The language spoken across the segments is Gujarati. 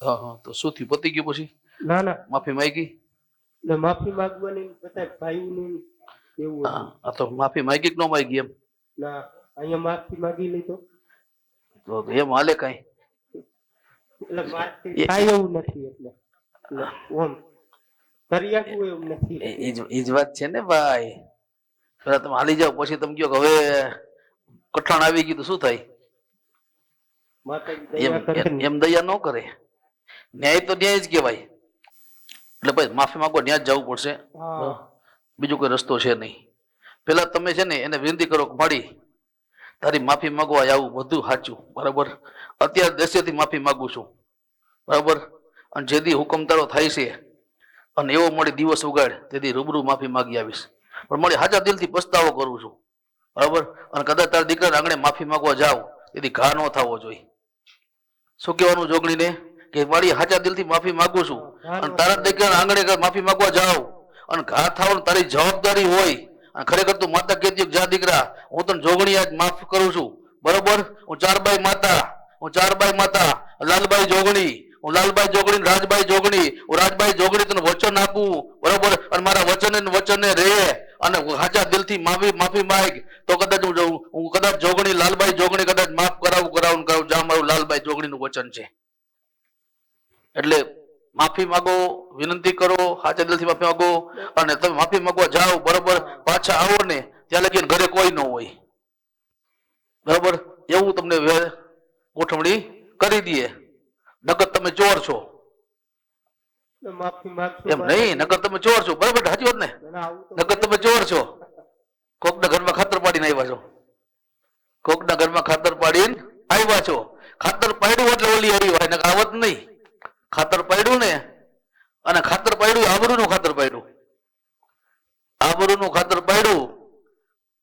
હા હા તો શું થયું પતી ગયું પછી? ના ના. માફી માંગી? ને માફી માંગવાની બધા ભાઈઓની એવું આ તો માફી માંગી કે ન માંગી એમ? ના અહીંયા માફી માંગી લીધો. તો એમ હાલે કઈ? એટલે મારથી થાય એવું નથી એટલે. ઓમ એવું નથી એ- જ વાત છે ને ભાઈ. પેલા તમે હાલી જાવ પછી તમે કહો કે હવે કઠણ આવી ગયું તો શું થાય? એમ દયા ન કરે. ન્યાય તો ન્યાય જ કહેવાય. એટલે ભાઈ માફી માંગો ન્યાય જ જવું પડશે. બીજો કોઈ રસ્તો છે નહીં. પેલા તમે છે ને એને વિનંતી કરો મળી તારી માફી માંગવા આવું બધું સાચું. બરાબર? અત્યારે દેશેથી માફી માંગુ છું. બરાબર? અને જેથી હુકમ તારો થાય છે અને એવો મળી દિવસ ઉગાડ તેથી રૂબરૂ માફી માંગી આવીશ. પણ મળી હાજા દિલથી પસ્તાવો કરું છું. બરાબર? અને કદાચ તારા દીકરા આંગણે માફી માંગવા જાવ તેથી ઘા ન થવો જોઈએ શું કહેવાનું જોગણીને? કે મારી હાચા દિલથી માફી માંગુ છું. અને તારા દીકરા આંગણે માફી માંગવા જાવ અને ઘા થાવ તારી જવાબદારી હોય. અને ખરેખર તું માતા કહેતી જા દીકરા હું તને જોગણી આજ માફ કરું છું. બરોબર? હું ચારબાઈ માતા. હું ચારબાઈ માતા. લાલબાઈ જોગણી. હું લાલબાઈ જોગણી રાજભાઈ જોગણી. હું રાજભાઈ જોગણી તને વચન આપું. બરોબર? અને મારા વચન વચને રે. અને હું સાચા દિલથી માફી માફી માંગ. તો કદાચ હું જાઉં. હું કદાચ જોગણી લાલબાઈ જોગણી કદાચ માફ કરાવું કરાવું કરાવું. જા મારું લાલબાઈ જોગણીનું વચન છે. એટલે માફી માંગો વિનંતી કરો હાજર દિલથી માફી માંગો અને તમે માફી માંગવા જાઓ બરોબર પાછા આવો ને ત્યાં લગી ઘરે કોઈ ન હોય. બરોબર? એવું તમને ગોઠવણી કરી દઈએ. નગર તમે ચોર છો. એમ નહીં નગર તમે ચોર છો. બરોબર? સાચી વાત ને? ના, નકર તમે ચોર છો. કોકના ઘરમાં ખાતર પાડીને આવ્યા છો. કોકના ઘરમાં ખાતર પાડીને આવ્યા છો. ખાતર પાડ્યું એટલે ઓલી આવી હોય નકર આવત નહીં. ખાતર પડ્યું ને અને ખાતર પાડ્યું આબરૂનું ખાતર પાડ્યું. આબરૂનું ખાતર પડ્યું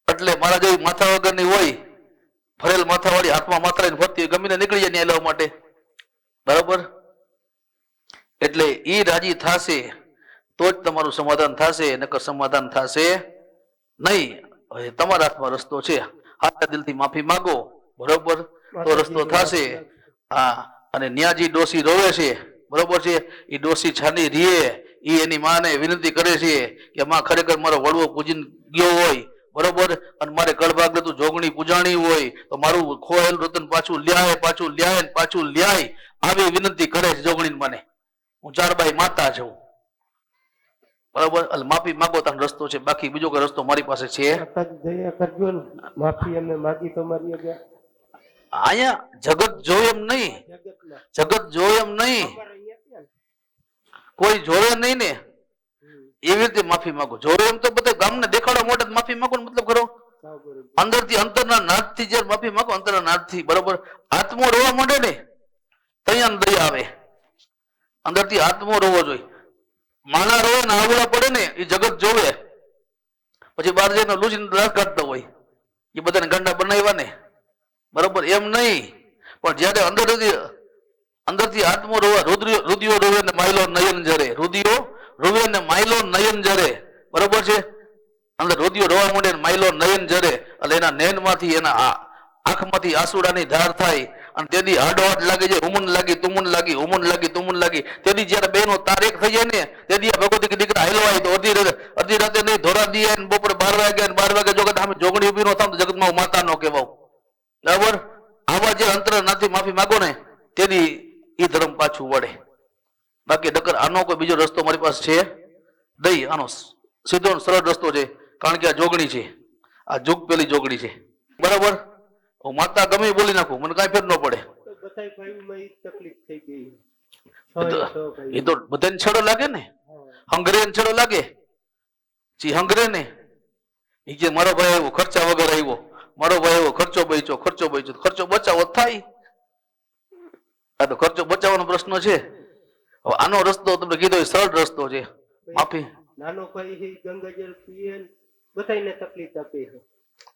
એટલે મારા જેવી માથા વગરની હોય ફરેલ માથાવાળી હાથમાં માથા લઈને ફરતી હોય ગમીને નીકળી જાય ન્યાય માટે. બરાબર? એટલે એ રાજી થાશે તો જ તમારું સમાધાન થશે નકર સમાધાન થશે નહીં. હવે તમારા હાથમાં રસ્તો છે. હાથા દિલથી માફી માંગો. બરોબર? તો રસ્તો થશે. હા અને ન્યાજી ડોસી રોવે છે. બરોબર છે? એ ડોસી છાની રીએ એ એની માને વિનંતી કરે છે કે માં ખરેખર મારો વડવો પૂજીને ગયો હોય બરોબર? અને મારે કળભાગ તું જોગણી પૂજાણી હોય તો મારું ખોયેલું રતન પાછું લ્યાય પાછું લ્યાય પાછું લ્યાય આવી વિનંતી કરે છે જોગણી મને. હું ચારબાઈ માતા છું. બરાબર? માફી માગો તારો રસ્તો છે બાકી બીજો કોઈ રસ્તો મારી પાસે છે? માફી અમે માગી. અહીંયા જગત જોયું એમ નહીં જગત જોયું એમ નહીં અમારે અહીંયા ક્યાં ને? કોઈ જોવે નહીં ને એવી રીતે માફી માંગો. જોવે એમ તો બધા ગામને દેખાડવા માટે માફી માંગો મતલબ કરો. અંદરથી અંતરના નાદથી જયારે માફી માંગો અંતરના નાદથી બરોબર? આત્મો રોવા માંડે ને ત્યાં દયા આવે. અંદરથી આત્મો રોવો જોઈએ. માના રોવે ને આવડા પડે ને એ જગત જોવે. પછી બહાર જઈને લૂસીને દાંત કાઢતો હોય. એ બધાને ગંડા બનાવ્યા ને. બરોબર? એમ નહીં. પણ જ્યારે અંદરથી અંદરથી આત્મો રોવા રુદિયો રોવે ને માયલો નયન જરે. રુદિયો રોવે ને માયલો નયન જરે. બરોબર છે? અંદર રુદિયો રોવા માંડે ને માયલો નયન જરે. એટલે એના નયનમાંથી એના આ- આંખમાંથી આંસુડાની ધાર થાય. અને તેથી હાડોહાડ લાગે છે હુમન લાગી, તુમન લાગી, ઉમન લાગી, તુમન લાગી. તેથી જ્યારે બેનો તારીખ થઈ જાય ને તેથી આ ભગવતી કે દીકરા આવી તો અડધી રાતે અડધી રાતે નહીં, ધોરા દીએ ને બપોરે બાર વાગ્યા ને બાર વાગ્યા જો કદાચ આમે જોગણી ઊભી નો તો જગતમાં હું માતા નો કહેવાઉં. બરાબર? આવા જે અંતર નથી માફી માંગો ને તેથી એ ધર્મ પાછું વળે. બાકી નકર આનો કોઈ બીજો રસ્તો મારી પાસે છે? દઈ, આનો સીધો સરળ રસ્તો છે. કારણ કે આ જોગણી છે. આ જોગ પેલી જોગણી છે. બરાબર? હું માતા ગમે બોલી નાખું. મને કાંઈ ફેર ન પડે. જ એ તો- બધાને છેડો લાગે ને. હંગરે છેડો લાગે? જી હંગરે ને એ કે, મારો ભાઈ આવ્યો, ખર્ચા વગર આવ્યો. મારો ભાઈ આવ્યો, ખર્ચો બચ્યો ખર્ચો બચ્યો, ખર્ચો બચાવો, થાય. આ તો ખર્ચો બચાવવાનો પ્રશ્ન છે. હવે આનો રસ્તો તમને કીધો એ સરળ રસ્તો છે. માફી. નાનો ભાઈ ગંગાજળ પીએ ને તકલીફ આપે છે.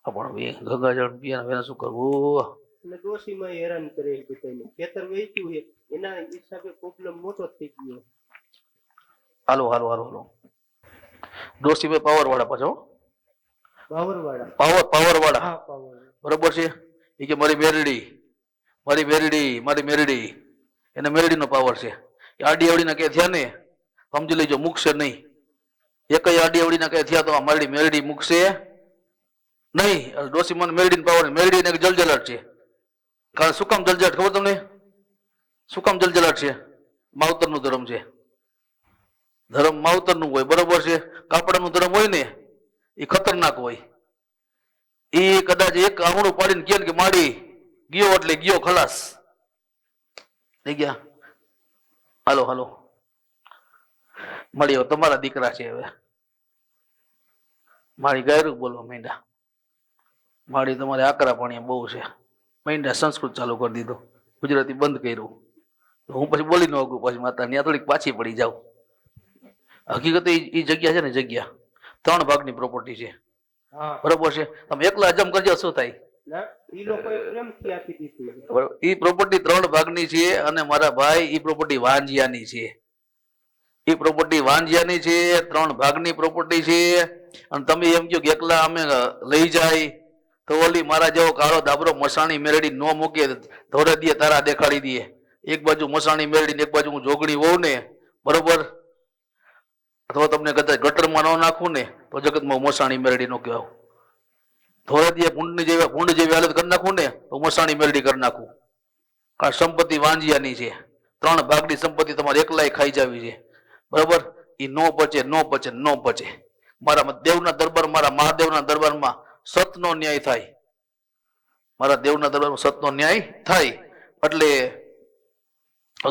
પણ હવે ગંગાજળ પીએ ને શું કરવું? અને ડોશીમાં હેરાન કરે છે બધાયને. ખેતર વેચ્યું છે એના હિસાબે પ્રોબ્લેમ મોટો થઈ ગયો. હાલો હાલો હાલો હાલો. ડોસી ભાઈ પાવર વાળા પાછો પાવર પાવર વાળા હા પાવર બરોબર છે? એ કે મારી મેરડી. મારી મેરડી મારી મેરડી. એને મેરડીનો પાવર છે. એ આડી અવડીના કે થયા ને, સમજી લેજો, મૂકશે નહીં. એક આડી અવડીના કે થયા તો આ મારી મેરડી મૂકશે નહીં. ડોસીમાં મેરડીનો પાવર મેરડી ને જલજલાટ છે. કારણ શું કામ જલજલાટ ખબર તમને? શું કામ જલજલાટ છે? માવતરનું ધર્મ છે. ધર્મ માવતરનું હોય, બરોબર છે. કાપડાનું ધર્મ હોય ને, એ ખતરનાક હોય. એ કદાચ એક આંગણું પાડીને કહે કે માડી ગયો એટલે ગયો ખલાસ. થઈ ગયા. હાલો હાલો. મળ્યો તમારા દીકરા છે હવે. મારી ગાયરું બોલવા માંડ્યા. મારી તમારે આકરા પાણી બહુ છે. માંડ્યા સંસ્કૃત ચાલુ કરી દીધો. ગુજરાતી બંધ કર્યું. તો હું પછી બોલી ન શકું પછી માતા ત્યાં થોડીક પાછી પડી જાઉં. હકીકતે એ જગ્યા છે ને જગ્યા. ત્રણ ભાગની પ્રોપર્ટી છે. બરોબર છે? તમે એકલા હજમ કરજો શું થાય? એ પ્રોપર્ટી ત્રણ ભાગની છે અને મારા ભાઈ એ પ્રોપર્ટી વાંજિયાની છે. એ પ્રોપર્ટી વાંજિયાની છે, ત્રણ ભાગની પ્રોપર્ટી છે. અને તમે એમ કહો કે એકલા અમે લઈ જાય, તો ઓલી મારા જેવો કાળો દાબરો મસાણી મેરડી ન મૂકે, ધોરે દે, તારા દેખાડી દે. એક બાજુ મસાણી મેરડી ને એક બાજુ હું જોગણી હોઉં ને, બરોબર? અથવા તમને કદાચ ગટરમાં ન નાખું ને, તો જગતમાં મસાણી મેરડી નો કહેવાય ધોરે દે ભૂંડની જેવી ભૂંડ જેવી હાલત કરી નાખું ને તો મસાણી મેરડી કરી નાખું. કારણ સંપત્તિ વાંજિયાની છે. ત્રણ ભાગની સંપત્તિ તમારે એકલાય ખાઈ જાવી છે. બરાબર? એ નો પચે નો પચે નો પચે. મારા દેવના દરબાર મારા મહાદેવના દરબારમાં સતનો ન્યાય થાય. મારા દેવના દરબારમાં સતનો ન્યાય થાય. એટલે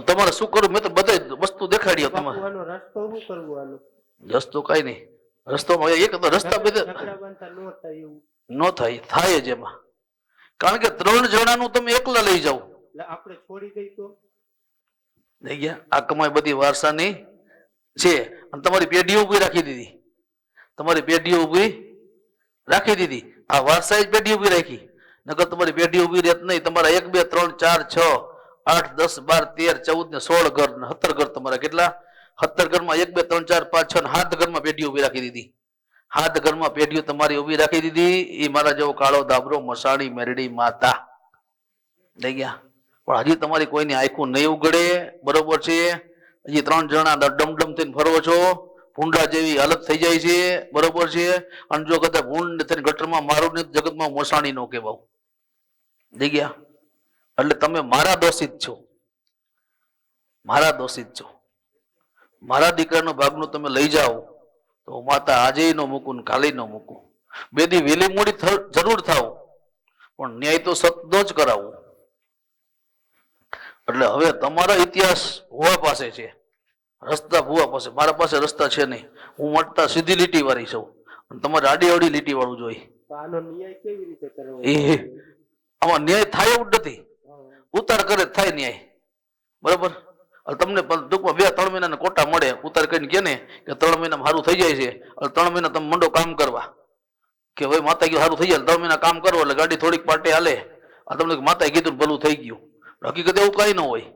તમારે શું કરવું? મેં તો બધે વસ્તુ દેખાડી તમારે. રસ્તો કઈ નહીં. રસ્તો એક રસ્તા બધા ન થાય થાય જ એમાં. કારણ કે ત્રણ જણાનું તમે એકલા લઈ જાઓ. આપણે છોડી દઈ તો? થઈ ગયા. આ કમાઈ બધી વારસાની છે. અને તમારી પેઢીઓ ઊભી રાખી દીધી. તમારી પેઢીઓ ઊભી રાખી દીધી. આ વારસા જ પેઢી ઊભી રાખી. નકર તમારી પેઢી ઊભી રહેત નહીં. તમારા એક બે ત્રણ ચાર છ આઠ દસ બાર તેર ચૌદ ને સોળ ઘર ને સત્તર ઘર તમારા કેટલા? સત્તર ઘરમાં એક બે ત્રણ ચાર પાંચ છ ને સાત ઘરમાં પેઢી ઊભી રાખી દીધી. સાત ઘરમાં પેઢીઓ તમારી ઊભી રાખી દીધી. એ મારા જેવો કાળો દાબરો, મસાણી, મેરડી માતા. લઈ ગયા. પણ હજી તમારી કોઈની આંખું નહીં ઉગડે. બરોબર છે. હજી ત્રણ જણા ડમડમ થઈને ફરો છો. ભૂંડા જેવી હાલત થઈ જાય છે. બરોબર છે. અને જો કદાચ ભૂંડ થઈને ગટરમાં મારું ને જગતમાં મોસાણી નો કહેવાય થઈ ગયા. એટલે તમે મારા દોષિત છો. મારા દોષિત છો. મારા દીકરાનો ભાગનું તમે લઈ જાઓ. તો માતા આજે નો મૂકું ને કાલે નો મૂકું. બે દી વેલી મોડી જરૂર થાવ. પણ ન્યાય તો સતનો જ કરાવો. એટલે હવે તમારો ઇતિહાસ ભુવા પાસે છે. રસ્તા ભુવા પાસે. મારા પાસે રસ્તા છે નહીં. હું મળતા સીધી લીટી વાળી છું. તમારે આડી અવડી લીટી વાળું જોઈ ન્યાય કેવી રીતે આમાં ન્યાય થાય એવું નથી. ઉતાર કરે થાય ન્યાય. બરોબર? હવે તમને ટૂંકમાં બે, ત્રણ મહિનાના કોટા મળે. ઉતાર કરીને કે ને, કે ત્રણ મહિનામાં સારું થઈ જાય છે. ત્રણ મહિના તમે મંડો કામ કરવા. કે ભાઈ માતા કીધું સારું થઈ જાય, ત્રણ મહિના કામ કરો એટલે ગાડી થોડીક પાટે હાલે. તમને માતાએ કીધું ભલું થઈ ગયું. હકીકત એવું કઈ ન હોય.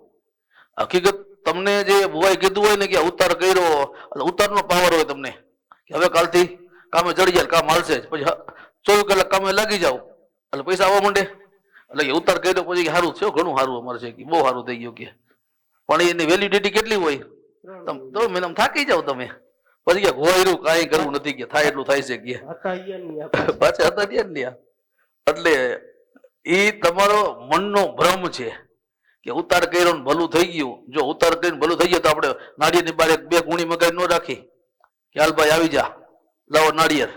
હકીકત તમને જે ભુવાએ કીધું હોય ને કે ઉતાર કર્યો ઉતારનો પાવર હોય તમને. કે હવે કાલથી કામે ચડી જાય કામ હાલશે પછી ચોવીસ કલાક કામે લાગી જાવ એટલે પૈસા આવવા માંડે. એટલે ઉતાર કર્યો, પછી સારું થયો ઘણું સારું અમારે છે. કે બહુ સારું થઈ ગયું કે. પણ એની વેલિડિટી કેટલી હોય? તો મેડમ થાકી જાવ તમે. પછી કે હોયરું કાંઈ કરવું નથી કે થાય એટલું થાય છે કે. પાછા. હતા ત્યાં ને એટલે એ તમારો મનનો ભ્રમ છે કે ઉતાર કર્યો ને ભલું થઈ ગયું. જો ઉતાર કરીને ભલું થઈ ગયું તો આપણે નાળિયેરની ની બારે બે ગુણી મગાઈ ન રાખી. કે હાલ ભાઈ આવી જા. લાવો નાળિયેર.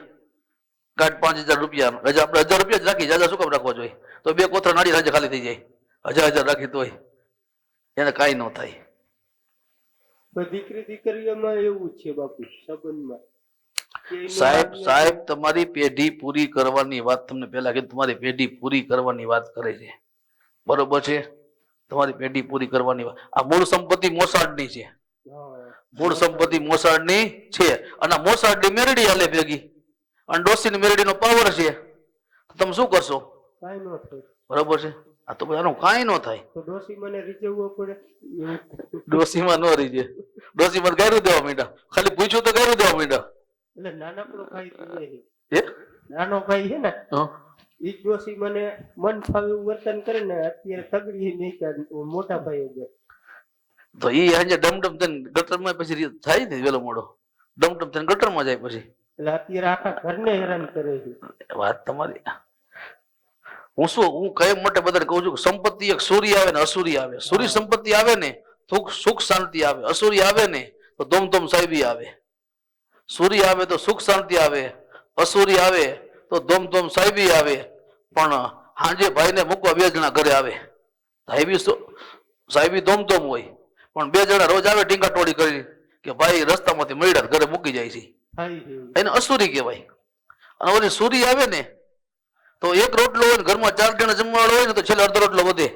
કાઢ પાંચ હજાર રૂપિયા. હજાર આપણે હજાર રૂપિયા જ રાખી જાજા શું કામ રાખવા જોઈએ? તો બે કોથળા નાળિયેર ખાલી થઈ જાય. હજાર હજાર રાખી તોય. એને કાંઈ ન થાય. દીકરી દીકરીઓમાં એવું છે બાપુ સંબંધમાં. સાહેબ સાહેબ તમારી પેઢી પૂરી કરવાની વાત તમને પહેલા કીધું તમારી પેઢી પૂરી કરવાની વાત કરે છે. બરોબર છે? તમારી પેઢી પૂરી કરવાની વાત આ મૂળ સંપત્તિ મોસાળની છે. મૂળ સંપત્તિ મોસાળની છે. અને મોસાળની મેરડી હાલે ભેગી. અને ડોસીની મેરડીનો પાવર છે. તમે શું કરશો? કાંઈ ન થાય. બરોબર છે? આ તો બધાનું કાંઈ ન થાય. તો ડોસી મને રીઝવવો પડે. ડોસીમાં ન રીજે. ડોસીમાં ગાયરું દેવા મીડા ખાલી પૂછ્યું તો ગાયરું દેવા મીડા એટલે નાનકડો ભાઈ. હે? નાનો ભાઈ છે ને એ ડોસી મને મન ફાવે વર્તન કરે ને અત્યારે તગડી નહીં કે મોટા ભાઈ તો એ આજે ડમડમ થઈને ગટરમાં પછી થાય ને વેલો મોડો. ડમડમ થઈને ગટરમાં જાય પછી. એટલે અત્યારે આખા ઘરને હેરાન કરે છે. વાત તમારી. હું શું હું કઈ માટે બધા કહું છું કે સંપત્તિ એક સૂર્ય આવે ને અસૂરી આવે. સૂર્ય સંપત્તિ આવે ને તો સુખ શાંતિ આવે. અસૂરી આવે ને તો ધોમધોમ સાહેબી આવે. સૂર્ય આવે તો સુખ શાંતિ આવે. અસૂરી આવે તો ધોમધોમ સાહેબી આવે. પણ હાંજે ભાઈને મૂકવા બે જણા ઘરે આવે. સાહેબી સાહેબી ધોમધોમ હોય. પણ બે જણા રોજ આવે ટીંગા ટોળી કરી કે ભાઈ રસ્તામાંથી મળ્યા ઘરે મૂકી જાય છે. એને અસુરી કહેવાય. અને ઓલી સુરી આવે ને તો એક રોટલો હોય ઘરમાં ચાર જણા જમવાળો હોય ને તો છેલ્લે અડધો રોટલો વધે.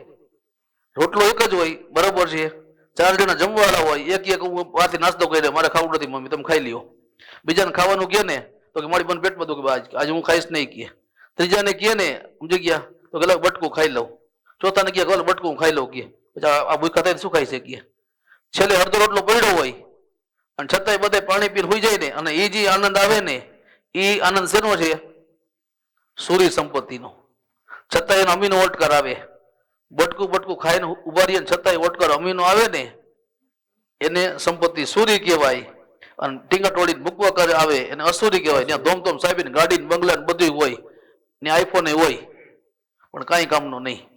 રોટલો એક જ હોય, બરાબર છે. ચાર જણા જમવાળા હોય, એક એક હું પાછી નાસ્તો કરી દે, મારે ખાવું નથી મમ્મી, તમે ખાઈ લ્યો. બીજાને ખાવાનું કહે ને, તો કે મારી બંધ પેટમાં દુખે આજ હું ખાઈશ નહીં કહે. ત્રીજાને કહે ને, સમજી ગયા? તો કે બટકું ખાઈ લઉં. ચોથાને કે બટકું ખાઈ લઉં કે પછી આ ભૂખા થઈને શું ખાઈ શકીએ? છેલ્લે અડધો રોટલો પડ્યો હોય, અને છતાંય બધે પાણી પીને હોઈ જાય ને, અને એ જે આનંદ આવે ને એ આનંદ શેનો છે? સૂરી સંપત્તિનો. છતાંય એનો અમીનો ઓટકાર આવે. બટકું બટકું ખાઈને ઊભા રહીએ છતાંય ઓટકાર અમીનો આવે ને, એને સંપત્તિ સૂરી કહેવાય. અને ટીંગા ટોળીને મૂકવા કરે આવે, એને અસૂરી કહેવાય. ત્યાં ધોમ ધોમ સાહેબ ગાડી બંગલા બધું હોય, ને આઈફોન હોય. પણ કાંઈ કામનું નહીં.